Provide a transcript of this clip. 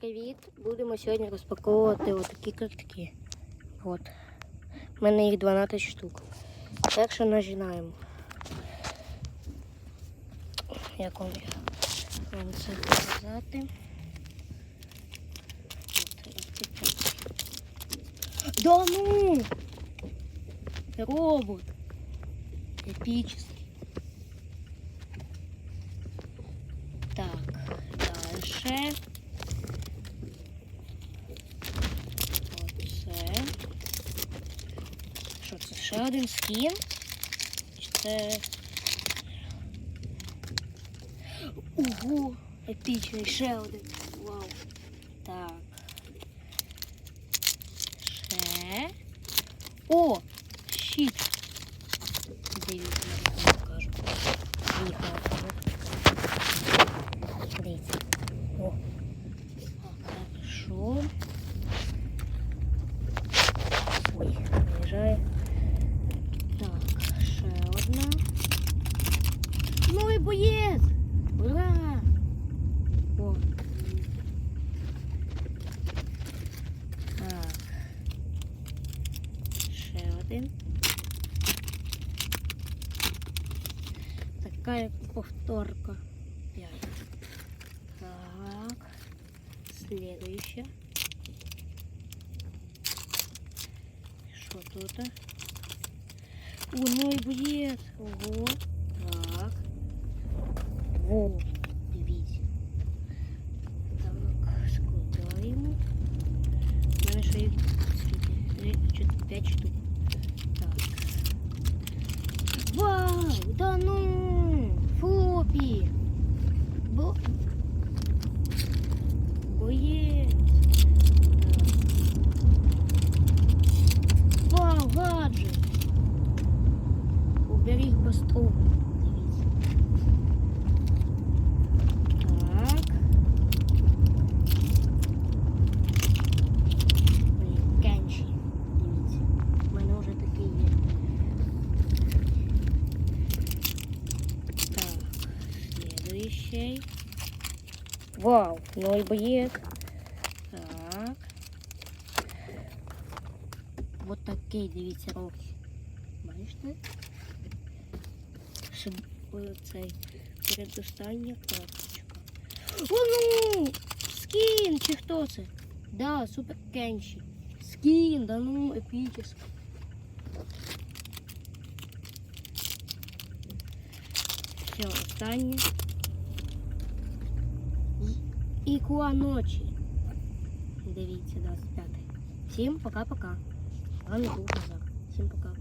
Привіт! Будемо сьогодні розпаковувати отакі картки. От. У мене їх 12 штук. Так що починаємо. Як вам? Це показати. Да ну! Робот! Епічний. Так, дальше. Що це? Ще один скін? Чи це. Ого! Епічний, ще один. Вау. Так. Ще. О! Щит. Дивіться, я вам покажу. Поїхала. Дивіться. О. Так, хорошо. Ой, виїжджає. боєць! Ура! О. Так. Ще один. Така як повторка. П'ять. Так. Следующая. Що тут? О, ну і боєць. Ого. Так. Во. Дивіться. Так, складаємо. У мене ще їх скільки? Три, чотири, п'ять штук. следующий. Вау, ноль боєць. Так. Вот такий, дивіться, Роксі. Бачите? Щоб е, цей передостання карточка. О, ну! Скін! Чи хто це? Да, супер кенші. Скін, да ну, епічний. Все, останнє. Ікуа ночі. Дивіться, 25. Всім пока-пока. А не був назад. Всім пока.